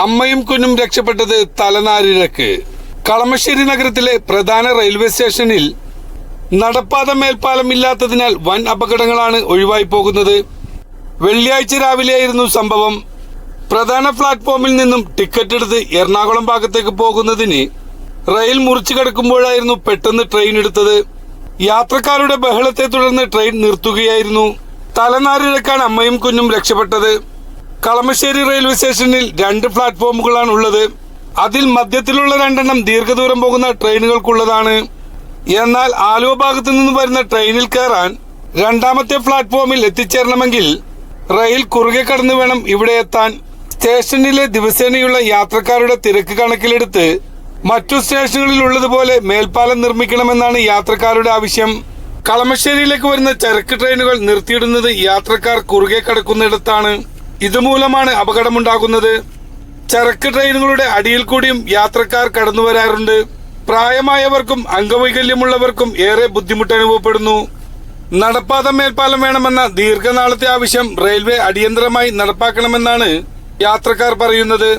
അമ്മയും കുഞ്ഞും രക്ഷപ്പെട്ടത് തലനാരിഴക്ക്. കളമശ്ശേരി നഗരത്തിലെ പ്രധാന റെയിൽവേ സ്റ്റേഷനിൽ നടപ്പാത മേൽപ്പാലം ഇല്ലാത്തതിനാൽ വൻ അപകടങ്ങളാണ് ഒഴിവായി പോകുന്നത്. വെള്ളിയാഴ്ച രാവിലെയായിരുന്നു സംഭവം. പ്രധാന പ്ലാറ്റ്ഫോമിൽ നിന്നും ടിക്കറ്റ് എടുത്ത് എറണാകുളം ഭാഗത്തേക്ക് പോകുന്നതിന് റെയിൽ മുറിച്ചു കിടക്കുമ്പോഴായിരുന്നു പെട്ടെന്ന് ട്രെയിൻ എടുത്തത്. യാത്രക്കാരുടെ ബഹളത്തെ തുടർന്ന് ട്രെയിൻ നിർത്തുകയായിരുന്നു. തലനാരിഴക്കാണ് അമ്മയും കുഞ്ഞും രക്ഷപ്പെട്ടത്. കളമശ്ശേരി റെയിൽവേ സ്റ്റേഷനിൽ രണ്ട് പ്ലാറ്റ്ഫോമുകളാണ് ഉള്ളത്. അതിൽ മധ്യത്തിലുള്ള രണ്ടെണ്ണം ദീർഘദൂരം പോകുന്ന ട്രെയിനുകൾക്കുള്ളതാണ്. എന്നാൽ ആലുവ ഭാഗത്തു നിന്ന് വരുന്ന ട്രെയിനിൽ കയറാൻ രണ്ടാമത്തെ പ്ലാറ്റ്ഫോമിൽ എത്തിച്ചേരണമെങ്കിൽ റെയിൽ കുറുകെ കടന്നു വേണം ഇവിടെ എത്താൻ. സ്റ്റേഷനിലെ ദിവസേനയുള്ള യാത്രക്കാരുടെ തിരക്ക് കണക്കിലെടുത്ത് മറ്റു സ്റ്റേഷനുകളിൽ ഉള്ളതുപോലെ മേൽപ്പാലം നിർമ്മിക്കണമെന്നാണ് യാത്രക്കാരുടെ ആവശ്യം. കളമശ്ശേരിയിലേക്ക് വരുന്ന ചരക്ക് ട്രെയിനുകൾ നിർത്തിയിടുന്നത് യാത്രക്കാർ കുറുകെ കടക്കുന്നിടത്താണ്. ഇതുമൂലമാണ് അപകടമുണ്ടാകുന്നത്. ചരക്ക് ട്രെയിനുകളുടെ അടിയിൽ കൂടിയും യാത്രക്കാർ കടന്നു വരാറുണ്ട്. പ്രായമായവർക്കും അംഗവൈകല്യമുള്ളവർക്കും ഏറെ ബുദ്ധിമുട്ട് അനുഭവപ്പെടുന്നു. നടപ്പാത മേൽപ്പാലം വേണമെന്ന ദീർഘനാളത്തെ ആവശ്യം റെയിൽവേ അടിയന്തരമായി നടപ്പാക്കണമെന്നാണ് യാത്രക്കാർ പറയുന്നത്.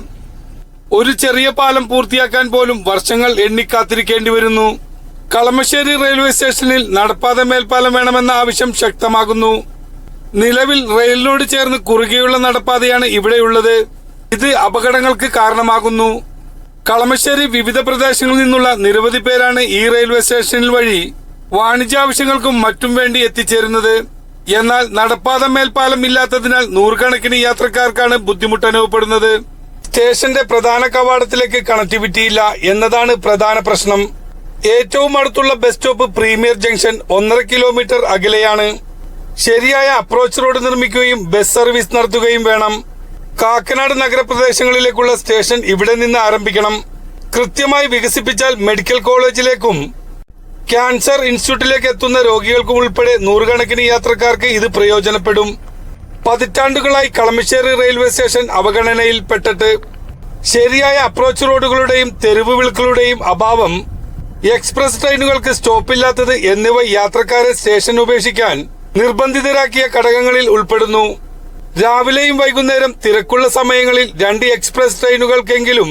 ഒരു ചെറിയ പാലം പൂർത്തിയാക്കാൻ പോലും വർഷങ്ങൾ എണ്ണിക്കാത്തിരിക്കേണ്ടി വരുന്നു. കളമശ്ശേരി റെയിൽവേ സ്റ്റേഷനിൽ നടപ്പാത മേൽപ്പാലം വേണമെന്ന ആവശ്യം ശക്തമാകുന്നു. നിലവിൽ റെയിലിനോട് ചേർന്ന് കുറുകെയുള്ള നടപ്പാതയാണ് ഇവിടെയുള്ളത്. ഇത് അപകടങ്ങൾക്ക് കാരണമാകുന്നു. കളമശ്ശേരി വിവിധ പ്രദേശങ്ങളിൽ നിന്നുള്ള നിരവധി പേരാണ് ഈ റെയിൽവേ സ്റ്റേഷനിൽ വഴി വാണിജ്യാവശ്യങ്ങൾക്കും മറ്റും വേണ്ടി എത്തിച്ചേരുന്നത്. എന്നാൽ നടപ്പാത മേൽപ്പാലം ഇല്ലാത്തതിനാൽ നൂറുകണക്കിന് യാത്രക്കാർക്കാണ് ബുദ്ധിമുട്ട് അനുഭവപ്പെടുന്നത്. സ്റ്റേഷന്റെ പ്രധാന കവാടത്തിലേക്ക് കണക്ടിവിറ്റി ഇല്ല എന്നതാണ് പ്രധാന പ്രശ്നം. ഏറ്റവും അടുത്തുള്ള ബസ് സ്റ്റോപ്പ് പ്രീമിയർ ജംഗ്ഷൻ ഒന്നര കിലോമീറ്റർ അകലെയാണ്. ശരിയായ അപ്രോച്ച് റോഡ് നിർമ്മിക്കുകയും ബസ് സർവീസ് നടത്തുകയും വേണം. കാക്കനാട് നഗരപ്രദേശങ്ങളിലേക്കുള്ള സ്റ്റേഷൻ ഇവിടെ നിന്ന് ആരംഭിക്കണം. കൃത്യമായി വികസിപ്പിച്ചാൽ മെഡിക്കൽ കോളേജിലേക്കും ക്യാൻസർ ഇൻസ്റ്റിറ്റ്യൂട്ടിലേക്ക് എത്തുന്ന രോഗികൾക്കും ഉൾപ്പെടെ നൂറുകണക്കിന് യാത്രക്കാർക്ക് ഇത് പ്രയോജനപ്പെടും. പതിറ്റാണ്ടുകളായി കളമശ്ശേരി റെയിൽവേ സ്റ്റേഷൻ അവഗണനയിൽപ്പെട്ടിട്ട് ശരിയായ അപ്രോച്ച് റോഡുകളുടെയും തെരുവ് വിളക്കുകളുടെയും അഭാവം എക്സ്പ്രസ് ട്രെയിനുകൾക്ക് സ്റ്റോപ്പില്ലാത്തത് എന്നിവ യാത്രക്കാരെ സ്റ്റേഷൻ ഉപേക്ഷിക്കാൻ നിർബന്ധിതരാക്കിയ ഘടകങ്ങളിൽ ഉൾപ്പെടുന്നു. രാവിലെയും വൈകുന്നേരം തിരക്കുള്ള സമയങ്ങളിൽ രണ്ട് എക്സ്പ്രസ് ട്രെയിനുകൾക്കെങ്കിലും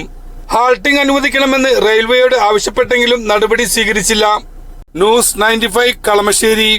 ഹാൾട്ടിംഗ് അനുവദിക്കണമെന്ന് റെയിൽവേയോട് ആവശ്യപ്പെട്ടെങ്കിലും നടപടി സ്വീകരിച്ചില്ല. News ninety Kalamassery